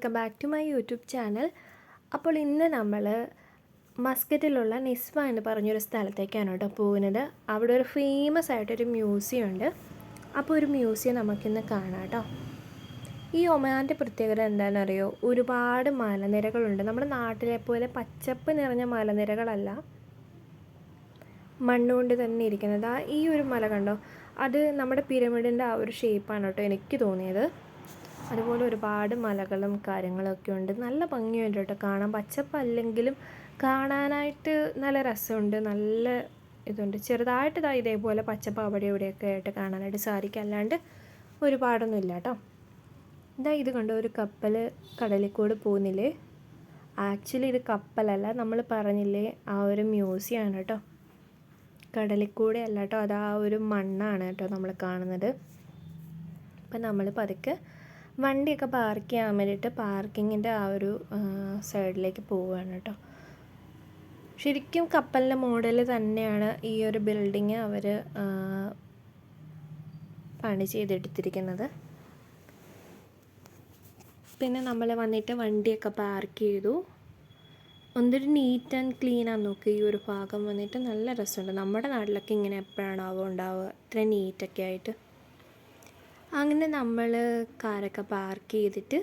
Welcome back to my YouTube channel. അപ്പോൾ ഇന്ന് നമ്മൾ മസ്കറ്റിലുള്ള നിസ്വ എന്ന് പറഞ്ഞൊരു സ്ഥലത്തേക്കാണ് കേട്ടോ പോകുന്നത്. അവിടെ ഒരു ഫേമസ് ആയിട്ടൊരു മ്യൂസിയം ഉണ്ട്. അപ്പോൾ ഒരു മ്യൂസിയം നമുക്കിന്ന് കാണാം കേട്ടോ. ഈ ഒമാന്റെ പ്രത്യേകത എന്താണെന്നറിയോ? ഒരുപാട് മലനിരകളുണ്ട്. നമ്മുടെ നാട്ടിലെ പോലെ പച്ചപ്പ് നിറഞ്ഞ മലനിരകളല്ല. മണ്ണുകൊണ്ട് തന്നെ ഇരിക്കുന്നത്. ആ ഈ ഒരു മല കണ്ടോ? അത് നമ്മുടെ പിരമിഡിന്റെ ആ ഒരു ഷേപ്പാണ് കേട്ടോ എനിക്ക് തോന്നിയത്. അതുപോലെ ഒരുപാട് മലകളും കാര്യങ്ങളൊക്കെ ഉണ്ട്. നല്ല ഭംഗിയുണ്ട് കേട്ടോ കാണാൻ. പച്ചപ്പല്ലെങ്കിലും കാണാനായിട്ട് നല്ല രസമുണ്ട്. നല്ല ഇതുണ്ട്. ചെറുതായിട്ട് ഇതാ ഇതേപോലെ പച്ചപ്പ് അവിടെ ഇവിടെയൊക്കെ ആയിട്ട് കാണാനായിട്ട് സാധിക്കും. അല്ലാണ്ട് ഒരുപാടൊന്നും ഇല്ല കേട്ടോ. ഇതാ ഇത് കണ്ടോ? ഒരു കപ്പൽ കടലിൽ കൂടെ പോകുന്നില്ലേ? ആക്ച്വലി ഇത് കപ്പലല്ല. നമ്മൾ പറഞ്ഞില്ലേ ആ ഒരു മ്യൂസിയമാണ് കേട്ടോ. കടലിൽ കൂടെ അല്ല കേട്ടോ. അത് ആ ഒരു മണ്ണാണ് കേട്ടോ നമ്മൾ കാണുന്നത്. അപ്പം നമ്മൾ പതുക്കെ വണ്ടിയൊക്കെ പാർക്ക് ചെയ്യാൻ വേണ്ടിയിട്ട് പാർക്കിങ്ങിന്റെ ആ ഒരു സൈഡിലേക്ക് പോവുകയാണ് കേട്ടോ ശരിക്കും കപ്പലിന്റെ മോഡൽ തന്നെയാണ് ഈ ഒരു ബിൽഡിങ് അവർ പണി ചെയ്തെടുത്തിരിക്കുന്നത്. പിന്നെ നമ്മൾ വന്നിട്ട് വണ്ടിയൊക്കെ പാർക്ക് ചെയ്തു. ഒന്നൊരു നീറ്റ് ആൻഡ് ക്ലീൻ നോക്ക് ഈ ഒരു ഭാഗം വന്നിട്ട് നല്ല രസമുണ്ട്. നമ്മുടെ നാട്ടിലൊക്കെ ഇങ്ങനെ എപ്പോഴാണാവോ ഉണ്ടാവുക? ഇത്ര നീറ്റൊക്കെ ആയിട്ട്. അങ്ങനെ നമ്മൾ കാറൊക്കെ പാർക്ക് ചെയ്തിട്ട്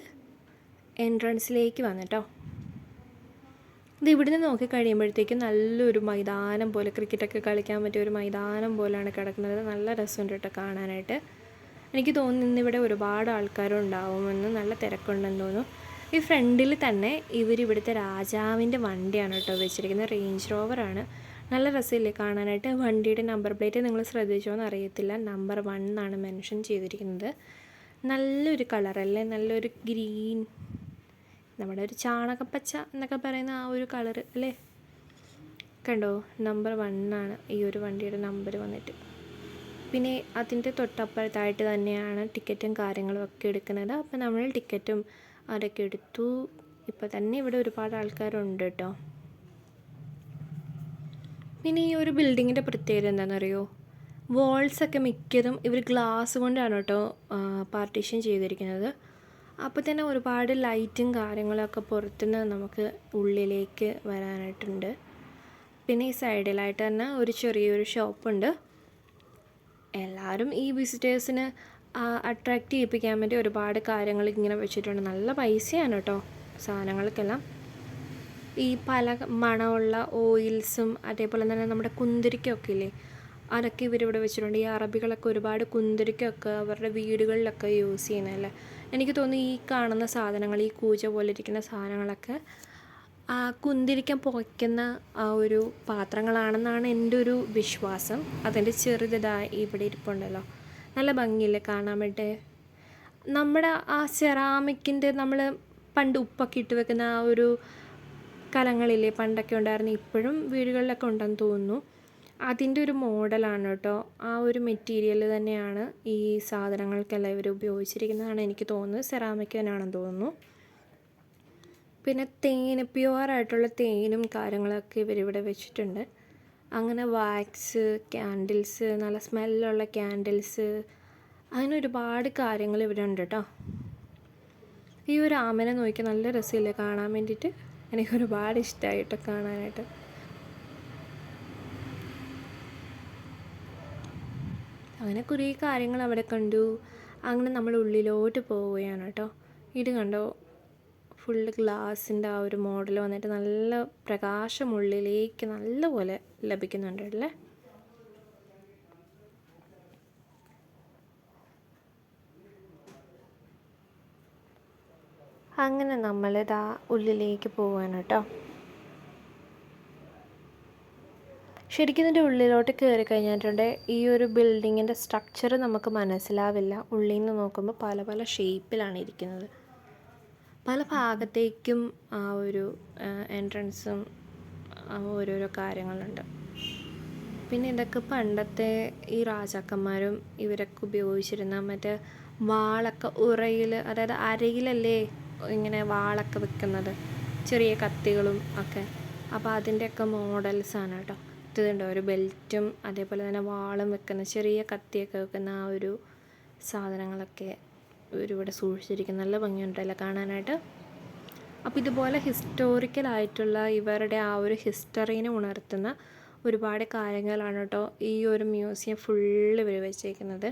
എൻട്രൻസിലേക്ക് വന്നിട്ടോ. ഇത് ഇവിടുന്ന് നോക്കി കഴിയുമ്പോഴത്തേക്കും നല്ലൊരു മൈതാനം പോലെ ക്രിക്കറ്റൊക്കെ കളിക്കാൻ പറ്റിയ ഒരു മൈതാനം പോലെയാണ് കിടക്കുന്നത്. നല്ല രസമുണ്ട് കേട്ടോ കാണാനായിട്ട്. എനിക്ക് തോന്നുന്നു ഇവിടെ ഒരുപാട് ആൾക്കാരുണ്ടാവുമെന്ന് നല്ല തിരക്കുണ്ടെന്ന് തോന്നുന്നു. ഈ ഫ്രണ്ടിൽ തന്നെ ഇവരിവിടുത്തെ രാജാവിന്റെ വണ്ടിയാണ് കേട്ടോ വെച്ചിരിക്കുന്നത്. റേഞ്ച് റോവറാണ്. നല്ല രസമില്ലേ കാണാനായിട്ട്? വണ്ടിയുടെ നമ്പർ പ്ലേറ്റ് നിങ്ങൾ ശ്രദ്ധിച്ചോ എന്ന് അറിയത്തില്ല നമ്പർ വൺ എന്നാണ് മെൻഷൻ ചെയ്തിരിക്കുന്നത്. നല്ലൊരു കളറല്ലേ നല്ലൊരു ഗ്രീൻ നമ്മുടെ ഒരു ചാണകപ്പച്ച എന്നൊക്കെ പറയുന്ന ആ ഒരു കളർ അല്ലേ? കണ്ടോ? നമ്പർ വണ്ണാണ് ഈ ഒരു വണ്ടിയുടെ നമ്പർ വന്നിട്ട്. പിന്നെ അതിന്റെ തൊട്ടപ്പുറത്തായിട്ട് തന്നെയാണ് ടിക്കറ്റും കാര്യങ്ങളും ഒക്കെ എടുക്കുന്നത്. അപ്പോൾ നമ്മൾ ടിക്കറ്റും അതൊക്കെ എടുത്തു. ഇപ്പോൾ തന്നെ ഇവിടെ ഒരുപാട് ആൾക്കാരുണ്ട് കേട്ടോ. പിന്നെ ഈ ഒരു ബിൽഡിങ്ങിന്റെ പ്രത്യേകത എന്താണെന്നറിയോ? വാൾസൊക്കെ മിക്കതും ഇവർ ഗ്ലാസ് കൊണ്ടാണ് കേട്ടോ പാർട്ടീഷൻ ചെയ്തിരിക്കുന്നത്. അപ്പോൾ തന്നെ ഒരുപാട് ലൈറ്റും കാര്യങ്ങളൊക്കെ പുറത്തുനിന്ന് നമുക്ക് ഉള്ളിലേക്ക് വരാനായിട്ടുണ്ട്. പിന്നെ ഈ സൈഡിലായിട്ട് തന്നെ ഒരു ചെറിയൊരു ഷോപ്പുണ്ട് എല്ലാവരും ഈ വിസിറ്റേഴ്സിന് അട്രാക്റ്റ് ചെയ്യിപ്പിക്കാൻ വേണ്ടി ഒരുപാട് കാര്യങ്ങൾ ഇങ്ങനെ വെച്ചിട്ടുണ്ട്. നല്ല പൈസയാണ് കേട്ടോ സാധനങ്ങൾക്കെല്ലാം. ഈ പല മണമുള്ള ഓയിൽസും അതേപോലെ തന്നെ നമ്മുടെ കുന്തിരിക്കൊക്കെ ഇല്ലേ അതൊക്കെ ഇവരിവിടെ വെച്ചിട്ടുണ്ട്. ഈ അറബികളൊക്കെ ഒരുപാട് കുന്തിരിക്കൊക്കെ അവരുടെ വീടുകളിലൊക്കെ യൂസ് ചെയ്യുന്നതല്ലേ? എനിക്ക് തോന്നുന്നു ഈ കാണുന്ന സാധനങ്ങൾ ഈ കൂജ പോലെ ഇരിക്കുന്ന സാധനങ്ങളൊക്കെ ആ കുന്തിരിക്കാൻ പുകയ്ക്കുന്ന ആ ഒരു പാത്രങ്ങളാണെന്നാണ് എന്റെ ഒരു വിശ്വാസം. അതിന്റെ ചെറുതാ ഇവിടെ ഇരിപ്പുണ്ടല്ലോ. നല്ല ഭംഗിയില്ലേ കാണാൻ വേണ്ടി? നമ്മുടെ ആ സെറാമിക്കിന്റെ നമ്മൾ പണ്ട് ഉപ്പൊക്കെ ഇട്ട് വെക്കുന്ന ആ ഒരു കലങ്ങളില്ലേ പണ്ടൊക്കെ ഉണ്ടായിരുന്നു ഇപ്പോഴും വീടുകളിലൊക്കെ ഉണ്ടെന്ന് തോന്നുന്നു. അതിന്റെ ഒരു മോഡലാണ് കേട്ടോ. ആ ഒരു മെറ്റീരിയൽ തന്നെയാണ് ഈ സാധനങ്ങൾക്കെല്ലാം ഇവർ ഉപയോഗിച്ചിരിക്കുന്നതാണ് എനിക്ക് തോന്നുന്നത്. സെറാമിക് തന്നെയാണെന്ന് തോന്നുന്നു. പിന്നെ തേൻ പ്യുവറായിട്ടുള്ള തേനും കാര്യങ്ങളൊക്കെ ഇവരിവിടെ വെച്ചിട്ടുണ്ട്. അങ്ങനെ വാക്സ് ക്യാൻഡിൽസ് നല്ല സ്മെല്ലുള്ള ക്യാൻഡിൽസ് അങ്ങനെ ഒരുപാട് കാര്യങ്ങൾ ഇവിടെ ഉണ്ട് കേട്ടോ. ഈ ഒരു ആമനെ നോക്കി നല്ല രസമില്ലേ കാണാൻ വേണ്ടിയിട്ട്? എനിക്ക് ഒരുപാട് ഇഷ്ടമായിട്ട് കാണാനായിട്ട്. അങ്ങനെ കുറേ കാര്യങ്ങൾ അവിടെ കണ്ടു. അങ്ങനെ നമ്മൾ ഉള്ളിലോട്ട് പോവുകയാണ് കേട്ടോ. ഇത് കണ്ടോ? ഫുള്ള് ഗ്ലാസിന്റെ ആ ഒരു മോഡൽ വന്നിട്ട് നല്ല പ്രകാശം ഉള്ളിലേക്ക് നല്ലപോലെ ലഭിക്കുന്നുണ്ട് അല്ലേ? അങ്ങനെ നമ്മൾ നമ്മളിതാ ഉള്ളിലേക്ക് പോവാണ് കേട്ടോ ശരിക്കും ഇതിന്റെ ഉള്ളിലോട്ട് കയറി കഴിഞ്ഞിട്ടുണ്ട്. ഈ ഒരു ബിൽഡിങ്ങിന്റെ സ്ട്രക്ചർ നമുക്ക് മനസ്സിലാവില്ല. ഉള്ളിൽ നിന്ന് നോക്കുമ്പോൾ പല പല ഷേപ്പിലാണ് ഇരിക്കുന്നത്. പല ഭാഗത്തേക്കും ആ ഒരു എൻട്രൻസും ഓരോരോ കാര്യങ്ങളുണ്ട്. പിന്നെ ഇതൊക്കെ പണ്ടത്തെ ഈ രാജാക്കന്മാരും ഇവരൊക്കെ ഉപയോഗിച്ചിരുന്ന മറ്റേ വാളൊക്കെ ഉറയിൽ അതായത് അരയിലല്ലേ? ഇങ്ങനെ വാളൊക്കെ വെക്കുന്നത്. ചെറിയ കത്തികളും ഒക്കെ. അപ്പോൾ അതിന്റെയൊക്കെ മോഡൽസാണ് കേട്ടോ. ഇതുണ്ടോ ഒരു ബെൽറ്റും അതേപോലെ തന്നെ വാളും വെക്കുന്ന ചെറിയ കത്തിയൊക്കെ വെക്കുന്ന ആ ഒരു സാധനങ്ങളൊക്കെ ഇവരിവിടെ സൂക്ഷിച്ചിരിക്കുന്ന. നല്ല ഭംഗിയുണ്ടല്ലോ കാണാനായിട്ട്? അപ്പോൾ ഇതുപോലെ ഹിസ്റ്റോറിക്കൽ ആയിട്ടുള്ള ഇവരുടെ ആ ഒരു ഹിസ്റ്ററീനെ ഉണർത്തുന്ന ഒരുപാട് കാര്യങ്ങളാണ് കേട്ടോ ഈ ഒരു മ്യൂസിയം ഫുള്ള് ഇവർ വെച്ചേക്കുന്നത്.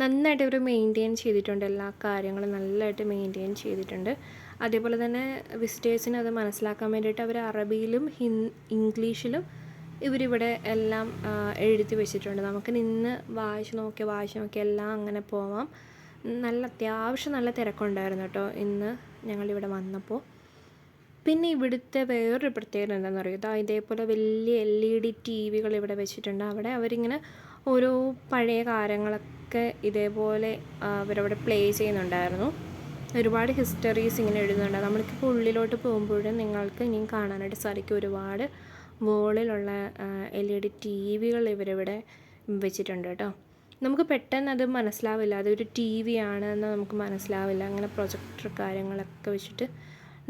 നന്നായിട്ട് ഇവർ മെയിന്റെയിൻ ചെയ്തിട്ടുണ്ട്. എല്ലാ കാര്യങ്ങളും നല്ലതായിട്ട് മെയിന്റെയിൻ ചെയ്തിട്ടുണ്ട്. അതേപോലെ തന്നെ വിസിറ്റേഴ്സിന് അത് മനസ്സിലാക്കാൻ വേണ്ടിയിട്ട് അവർ അറബിയിലും ഹിൻ ഇംഗ്ലീഷിലും ഇവരിവിടെ എല്ലാം എഴുതി വെച്ചിട്ടുണ്ട്. നമുക്ക് നിന്ന് വായിച്ച് നോക്കി വായിച്ച് നോക്കി എല്ലാം അങ്ങനെ പോവാം. നല്ല അത്യാവശ്യം നല്ല തിരക്കുണ്ടായിരുന്നു കേട്ടോ ഇന്ന് ഞങ്ങളിവിടെ വന്നപ്പോൾ. പിന്നെ ഇവിടുത്തെ വേറൊരു പ്രത്യേകത എന്താണെന്ന് അറിയാം? ഇതാ ഇതേപോലെ വലിയ എൽ ഇ ഡി ടി വികൾ ഇവിടെ വെച്ചിട്ടുണ്ട്. അവിടെ അവരിങ്ങനെ ഓരോ പഴയ കാര്യങ്ങളൊക്കെ ഇതേപോലെ അവരവിടെ പ്ലേ ചെയ്യുന്നുണ്ടായിരുന്നു. ഒരുപാട് ഹിസ്റ്ററീസ് ഇങ്ങനെ എഴുതുന്നുണ്ട്. നമ്മൾക്കിപ്പോൾ ഉള്ളിലോട്ട് പോകുമ്പോഴും നിങ്ങൾക്ക് ഇനിയും കാണാനായിട്ട് സാധിക്കും. ഒരുപാട് വോളിലുള്ള എൽ ഇ ഡി ടി വികൾ ഇവരിവിടെ വെച്ചിട്ടുണ്ട് കേട്ടോ. നമുക്ക് പെട്ടെന്ന് അത് മനസ്സിലാവില്ല. അതൊരു ടി വി ആണെന്ന് നമുക്ക് മനസ്സിലാവില്ല. അങ്ങനെ പ്രൊജക്ടർ കാര്യങ്ങളൊക്കെ വെച്ചിട്ട്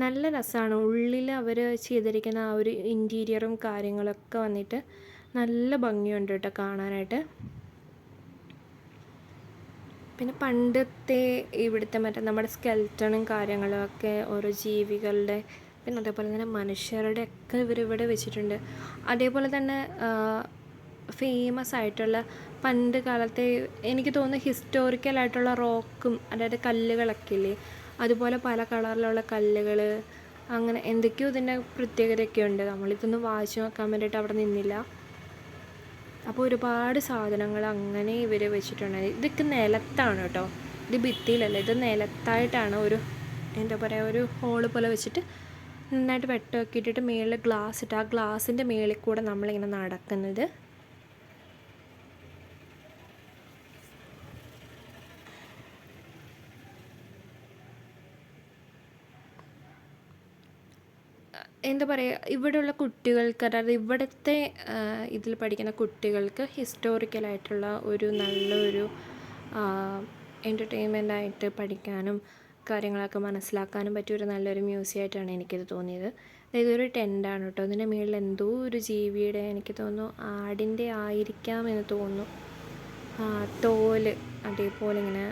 നല്ല രസമാണ് ഉള്ളിൽ അവർ ചെയ്തിരിക്കുന്ന ആ ഒരു ഇന്റീരിയറും കാര്യങ്ങളൊക്കെ വന്നിട്ട് നല്ല ഭംഗിയുണ്ട് കേട്ടോ കാണാനായിട്ട്. പിന്നെ പണ്ടത്തെ ഇവിടുത്തെ മറ്റേ നമ്മുടെ സ്കെൽറ്റണും കാര്യങ്ങളും ഒക്കെ ഓരോ ജീവികളുടെ പിന്നെ അതേപോലെ തന്നെ മനുഷ്യരുടെ ഒക്കെ ഇവരിവിടെ വെച്ചിട്ടുണ്ട്. അതേപോലെ തന്നെ ഫേമസ് ആയിട്ടുള്ള പണ്ട് കാലത്തെ എനിക്ക് തോന്നുന്നു ഹിസ്റ്റോറിക്കൽ ആയിട്ടുള്ള റോക്കും അതായത് കല്ലുകളൊക്കെ ഇല്ലേ? അതുപോലെ പല കളറിലുള്ള കല്ലുകൾ അങ്ങനെ എന്തൊക്കെയോ ഇതിന്റെ പ്രത്യേകതയൊക്കെ ഉണ്ട്. നമ്മളിതൊന്നും വായിച്ചു നോക്കാൻ വേണ്ടിയിട്ട് അവിടെ നിന്നില്ല. അപ്പോൾ ഒരുപാട് സാധനങ്ങൾ അങ്ങനെ ഇവർ വെച്ചിട്ടുണ്ട്. ഇതൊക്കെ നിലത്താണ് കേട്ടോ. ഇത് ഭിത്തിയിലല്ല ഇത് നിലത്തായിട്ടാണ് ഒരു എന്താ പറയുക ഒരു ഹോൾ പോലെ വെച്ചിട്ട് നന്നായിട്ട് വെട്ടമൊക്കെ ഇട്ടിട്ട് മേളിൽ ഗ്ലാസ് ഇട്ട്. ആ ഗ്ലാസിന്റെ മേളിൽ കൂടെ നമ്മളിങ്ങനെ നടക്കുന്നത്. എന്താ പറയുക ഇവിടെയുള്ള കുട്ടികൾക്ക് അതായത് ഇവിടുത്തെ ഇതിൽ പഠിക്കുന്ന കുട്ടികൾക്ക് ഹിസ്റ്റോറിക്കലായിട്ടുള്ള ഒരു നല്ലൊരു എന്റർടൈൻമെന്റ് ആയിട്ട് പഠിക്കാനും കാര്യങ്ങളൊക്കെ മനസ്സിലാക്കാനും പറ്റിയ ഒരു നല്ലൊരു മ്യൂസിയം ആയിട്ടാണ് എനിക്കിത് തോന്നിയത്. അതായത് ഒരു ടെന്റാണ് കേട്ടോ. അതിന്റെ മുകളിൽ എന്തോ ഒരു ജീവിയുടെ എനിക്ക് തോന്നുന്നു ആടിന്റെ ആയിരിക്കാം എന്ന് തോന്നുന്നു. തോൽ അതേപോലെ ഇങ്ങനെ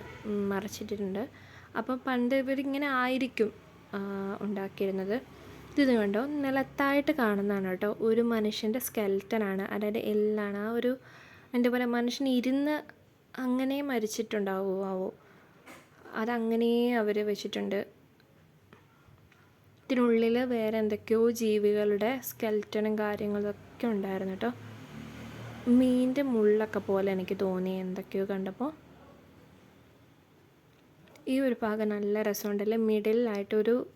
മറച്ചിട്ടിട്ടുണ്ട്. അപ്പം പണ്ട് ഇവരിങ്ങനെ ആയിരിക്കും ഉണ്ടാക്കിയിരുന്നത്. ഇത് കണ്ടോ നിലത്തായിട്ട് കാണുന്നതാണ് കേട്ടോ. ഒരു മനുഷ്യന്റെ സ്കെൽറ്റനാണ് അതായത് എല്ലാണ്. ആ ഒരു എന്താ പോലെ മനുഷ്യൻ ഇരുന്ന് അങ്ങനെ മരിച്ചിട്ടുണ്ടാവോ? ആവോ? അതങ്ങനെ അവർ വെച്ചിട്ടുണ്ട്. ഇതിനുള്ളിൽ വേറെ എന്തൊക്കെയോ ജീവികളുടെ സ്കെൽറ്റനും കാര്യങ്ങളൊക്കെ ഉണ്ടായിരുന്നു കേട്ടോ. മീനിന്റെ മുള്ളൊക്കെ പോലെ എനിക്ക് തോന്നി. എന്തൊക്കെയോ കണ്ടപ്പോൾ ഈ ഒരു ഭാഗം നല്ല രസമുണ്ടല്ലേ മിഡിലായിട്ടൊരു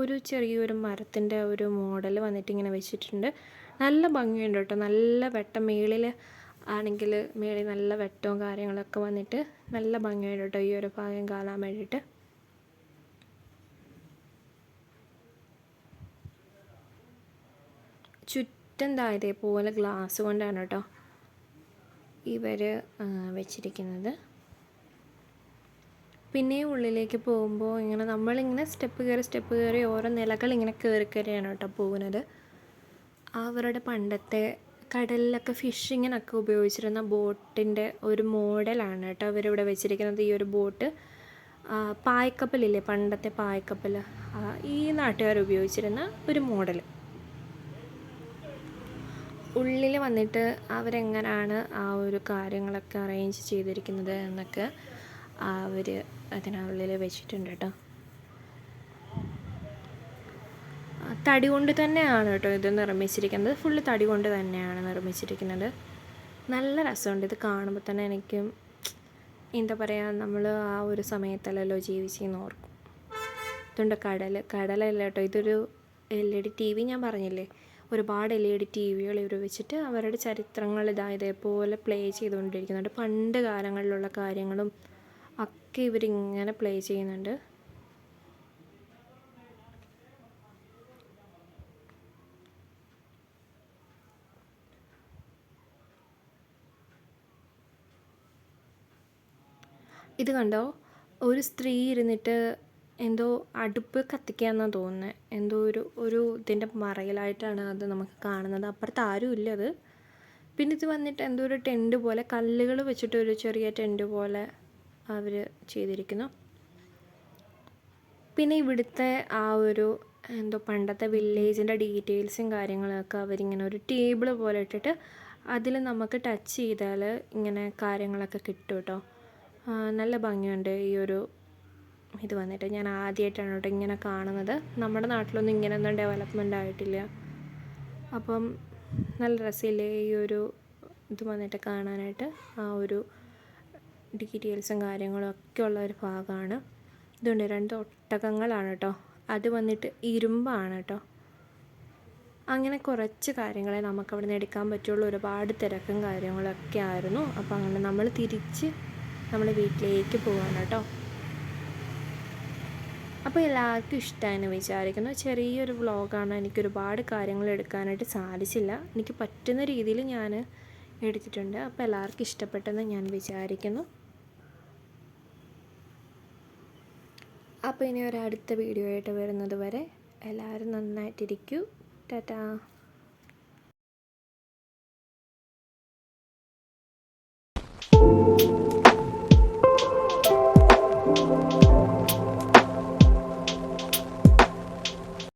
ഒരു ചെറിയൊരു മരത്തിന്റെ ഒരു മോഡൽ വന്നിട്ട് ഇങ്ങനെ വെച്ചിട്ടുണ്ട്. നല്ല ഭംഗിയുണ്ട് കേട്ടോ. നല്ല വെട്ടം മേളിൽ ആണെങ്കിൽ മേളിൽ നല്ല വെട്ടവും കാര്യങ്ങളൊക്കെ വന്നിട്ട് നല്ല ഭംഗിയുണ്ട് കേട്ടോ ഈ ഒരു ഭാഗം കാണാൻ വേണ്ടിയിട്ട്. ചുറ്റും ഇതേപോലെ ഗ്ലാസ് കൊണ്ടാണ് കേട്ടോ ഇവർ വെച്ചിരിക്കുന്നത്. പിന്നെ ഉള്ളിലേക്ക് പോകുമ്പോൾ ഇങ്ങനെ നമ്മളിങ്ങനെ സ്റ്റെപ്പ് കയറി സ്റ്റെപ്പ് കയറി ഓരോ നിലകൾ ഇങ്ങനെ കയറി കയറിയാണ് കേട്ടോ പോകുന്നത്. അവരുടെ പണ്ടത്തെ കടലിലൊക്കെ ഫിഷിങ്ങിനൊക്കെ ഉപയോഗിച്ചിരുന്ന ബോട്ടിന്റെ ഒരു മോഡലാണ് കേട്ടോ അവരിവിടെ വെച്ചിരിക്കുന്നത്. ഈ ഒരു ബോട്ട് പായ്ക്കപ്പലില്ലേ പണ്ടത്തെ പായ്ക്കപ്പൽ ഈ നാട്ടുകാർ ഉപയോഗിച്ചിരുന്ന ഒരു മോഡൽ ഉള്ളിൽ വന്നിട്ട് അവരെങ്ങനെയാണ് ആ ഒരു കാര്യങ്ങളൊക്കെ അറേഞ്ച് ചെയ്തിരിക്കുന്നത് എന്നൊക്കെ അവർ അതിനുള്ളിൽ വെച്ചിട്ടുണ്ട് കേട്ടോ തടി കൊണ്ട് തന്നെയാണ് കേട്ടോ ഇത് നിർമ്മിച്ചിരിക്കുന്നത്. ഫുള്ള് തടി കൊണ്ട് തന്നെയാണ് നിർമ്മിച്ചിരിക്കുന്നത്. നല്ല രസമുണ്ട്. ഇത് കാണുമ്പോൾ തന്നെ എനിക്ക് എന്താ പറയുക നമ്മൾ ആ ഒരു സമയത്തല്ലല്ലോ ജീവിച്ചെന്ന് ഓർക്കും. ഇതുണ്ട് കടൽ കടലല്ല കേട്ടോ ഇതൊരു L E D T V ഞാൻ പറഞ്ഞില്ലേ? ഒരുപാട് എൽ ഇ ഡി ടി വികൾ ഇവർ വെച്ചിട്ട് അവരുടെ ചരിത്രങ്ങൾ ഇതാ ഇതേപോലെ പ്ലേ ചെയ്തുകൊണ്ടിരിക്കുന്നുണ്ട്. പണ്ട് കാലങ്ങളിലുള്ള കാര്യങ്ങളും ഒക്കെ ഇവരിങ്ങനെ പ്ലേ ചെയ്യുന്നുണ്ട്. ഇത് കണ്ടോ? ഒരു സ്ത്രീ ഇരുന്നിട്ട് എന്തോ അടുപ്പ് കത്തിക്കാന്നാണ് തോന്നുന്നത് എന്തോ ഒരു ഒരു ഇതിന്റെ മറയിലായിട്ടാണ് അത് നമുക്ക് കാണുന്നത്. അപ്പുറത്ത് ആരും ഇല്ല അത്. പിന്നെ ഇത് വന്നിട്ട് എന്തോ ഒരു ടെന്റ് പോലെ കല്ലുകൾ വെച്ചിട്ട് ഒരു ചെറിയ ടെന്റ് പോലെ അവർ ചെയ്തിരിക്കുന്നു. പിന്നെ ഇവിടുത്തെ ആ ഒരു എന്തോ പണ്ടത്തെ വില്ലേജിന്റെ ഡീറ്റെയിൽസും കാര്യങ്ങളൊക്കെ അവരിങ്ങനെ ഒരു ടേബിൾ പോലെ ഇട്ടിട്ട് അതിൽ നമുക്ക് ടച്ച് ചെയ്താൽ ഇങ്ങനെ കാര്യങ്ങളൊക്കെ കിട്ടും കേട്ടോ നല്ല ഭംഗിയുണ്ട് ഈ ഒരു ഇത് വന്നിട്ട്. ഞാൻ ആദ്യമായിട്ടാണ് കേട്ടോ ഇങ്ങനെ കാണുന്നത്. നമ്മുടെ നാട്ടിലൊന്നും ഇങ്ങനെയൊന്നും ഡെവലപ്മെന്റ് ആയിട്ടില്ല. അപ്പം നല്ല രസമില്ലേ ഈ ഒരു ഇത് വന്നിട്ട് കാണാനായിട്ട്? ആ ഒരു ഡീറ്റെയിൽസും കാര്യങ്ങളും ഒക്കെ ഉള്ള ഒരു ഭാഗമാണ്. ഇതുണ്ട്. രണ്ട് ഒട്ടകങ്ങളാണ് കേട്ടോ അത് വന്നിട്ട് ഇരുമ്പാണ് കേട്ടോ അങ്ങനെ കുറച്ച് കാര്യങ്ങളെ നമുക്ക് അവിടെ നിന്ന് എടുക്കാൻ പറ്റുള്ളൂ. ഒരുപാട് തിരക്കും കാര്യങ്ങളൊക്കെ ആയിരുന്നു. അപ്പോൾ അങ്ങനെ നമ്മൾ തിരിച്ച് നമ്മൾ വീട്ടിലേക്ക് പോവാണ് കേട്ടോ അപ്പോൾ എല്ലാവർക്കും ഇഷ്ടമായെന്ന് വിചാരിക്കുന്നു. ചെറിയൊരു വ്ളോഗാണ്. എനിക്ക് ഒരുപാട് കാര്യങ്ങൾ എടുക്കാനായിട്ട് സാധിച്ചില്ല. എനിക്ക് പറ്റുന്ന രീതിയിൽ ഞാൻ എടുത്തിട്ടുണ്ട്. അപ്പോൾ എല്ലാവർക്കും ഇഷ്ടപ്പെട്ടെന്ന് ഞാൻ വിചാരിക്കുന്നു. അപ്പോൾ ഇനി ഒരു അടുത്ത വീഡിയോ ആയിട്ട് വരുന്നത് വരെ എല്ലാവരും നന്നായിട്ടിരിക്കൂ. ടാറ്റാ.